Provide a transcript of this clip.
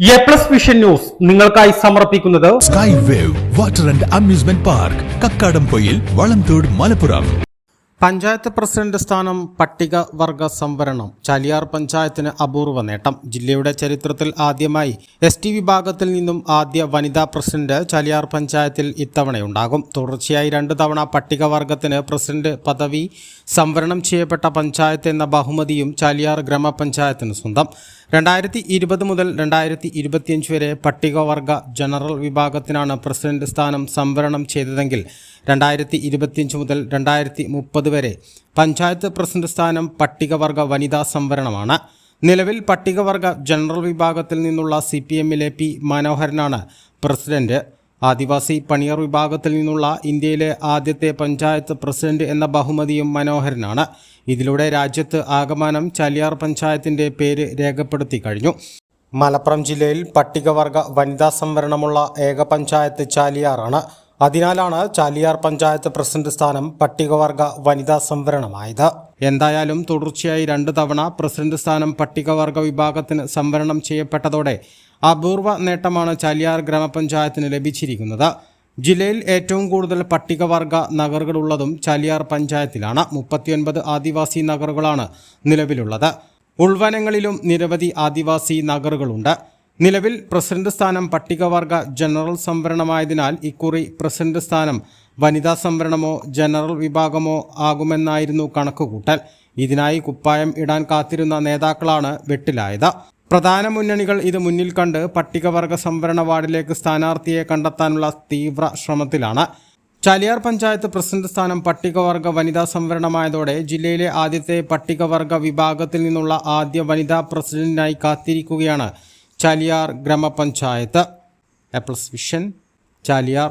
A plus vision news നിങ്ങൾക്കായി സമർപ്പിക്കുന്നത് sky wave water and amusement park Kakkadampoyil Valamthode Malappuram panchayat president സ്ഥാനം പട്ടിക പട്ടികവർഗ സംവരണം. ചാലിയാർ പഞ്ചായത്തിന് അപൂർവ നേട്ടം. ജില്ലയുടെ ചരിത്രത്തിൽ ആദ്യമായി എസ് ടി വിഭാഗത്തിൽ നിന്നും ആദ്യ വനിതാ പ്രസിഡന്റ് ചാലിയാർ പഞ്ചായത്തിൽ ഇത്തവണയുണ്ടാകും. തുടർച്ചയായി രണ്ട് തവണ പട്ടികവർഗത്തിന് പ്രസിഡന്റ് പദവി സംവരണം ചെയ്യപ്പെട്ട പഞ്ചായത്ത് എന്ന ബഹുമതിയും ചാലിയാർ ഗ്രാമപഞ്ചായത്തിന് സ്വന്തം. രണ്ടായിരത്തി ഇരുപത് മുതൽ രണ്ടായിരത്തി ഇരുപത്തിയഞ്ച് വരെ പട്ടികവർഗ ജനറൽ വിഭാഗത്തിനാണ് പ്രസിഡന്റ് സ്ഥാനം സംവരണം ചെയ്തതെങ്കിൽ രണ്ടായിരത്തി ഇരുപത്തിയഞ്ച് മുതൽ രണ്ടായിരത്തി മുപ്പത് വരെ പഞ്ചായത്ത് പ്രസിഡന്റ് സ്ഥാനം പട്ടികവർഗ വനിതാ സംവരണമാണ്. നിലവിൽ പട്ടികവർഗ ജനറൽ വിഭാഗത്തിൽ നിന്നുള്ള സി പി എമ്മിലെ പി മനോഹരനാണ് പ്രസിഡന്റ്. ആദിവാസി പണിയർ വിഭാഗത്തിൽ നിന്നുള്ള ഇന്ത്യയിലെ ആദ്യത്തെ പഞ്ചായത്ത് പ്രസിഡന്റ് എന്ന ബഹുമതിയും മനോഹരനാണ്. ഇതിലൂടെ രാജ്യത്ത് ആഗമനം ചാലിയാർ പഞ്ചായത്തിന്റെ പേര് രേഖപ്പെടുത്തി കഴിഞ്ഞു. മലപ്പുറം ജില്ലയിൽ പട്ടികവർഗ വനിതാ സംവരണമുള്ള ഏക പഞ്ചായത്ത് ചാലിയാറാണ്. അതിനാലാണ് ചാലിയാർ പഞ്ചായത്ത് പ്രസിഡന്റ് സ്ഥാനം പട്ടികവർഗ വനിതാ സംവരണമായത്. എന്തായാലും തുടർച്ചയായി രണ്ട് തവണ പ്രസിഡന്റ് സ്ഥാനം പട്ടികവർഗ വിഭാഗത്തിന് സംവരണം ചെയ്യപ്പെട്ടതോടെ അപൂർവ നേട്ടമാണ് ചാലിയാർ ഗ്രാമപഞ്ചായത്തിന് ലഭിച്ചിരിക്കുന്നത്. ജില്ലയിൽ ഏറ്റവും കൂടുതൽ പട്ടികവർഗ നഗറുകളുള്ളതും ചാലിയാർ പഞ്ചായത്തിലാണ്. മുപ്പത്തിയൊൻപത് ആദിവാസി നഗറുകളാണ് നിലവിലുള്ളത്. ഉൾവനങ്ങളിലും നിരവധി ആദിവാസി നഗറുകളുണ്ട്. നിലവിൽ പ്രസിഡന്റ് സ്ഥാനം പട്ടികവർഗ ജനറൽ സംവരണമായതിനാൽ ഇക്കുറി പ്രസിഡന്റ് സ്ഥാനം വനിതാ സംവരണമോ ജനറൽ വിഭാഗമോ ആകുമെന്നായിരുന്നു കണക്കുകൂട്ടൽ. ഇതിനായി കുപ്പായം ഇടാൻ കാത്തിരുന്ന നേതാക്കളാണ് വെട്ടിലായത്. പ്രധാന മുന്നണികൾ ഇത് മുന്നിൽ കണ്ട് പട്ടികവർഗ സംവരണ വാർഡിലേക്ക് സ്ഥാനാർത്ഥിയെ കണ്ടെത്താനുള്ള തീവ്ര ശ്രമത്തിലാണ്. ചാലിയാർ പഞ്ചായത്ത് പ്രസിഡന്റ് സ്ഥാനം പട്ടികവർഗ വനിതാ സംവരണമായതോടെ ജില്ലയിലെ ആദ്യത്തെ പട്ടികവർഗ വിഭാഗത്തിൽ നിന്നുള്ള ആദ്യ വനിതാ പ്രസിഡന്റിനായി കാത്തിരിക്കുകയാണ് ചാലിയാർ ഗ്രാമപഞ്ചായത്ത്. A plus vision Chaliyar.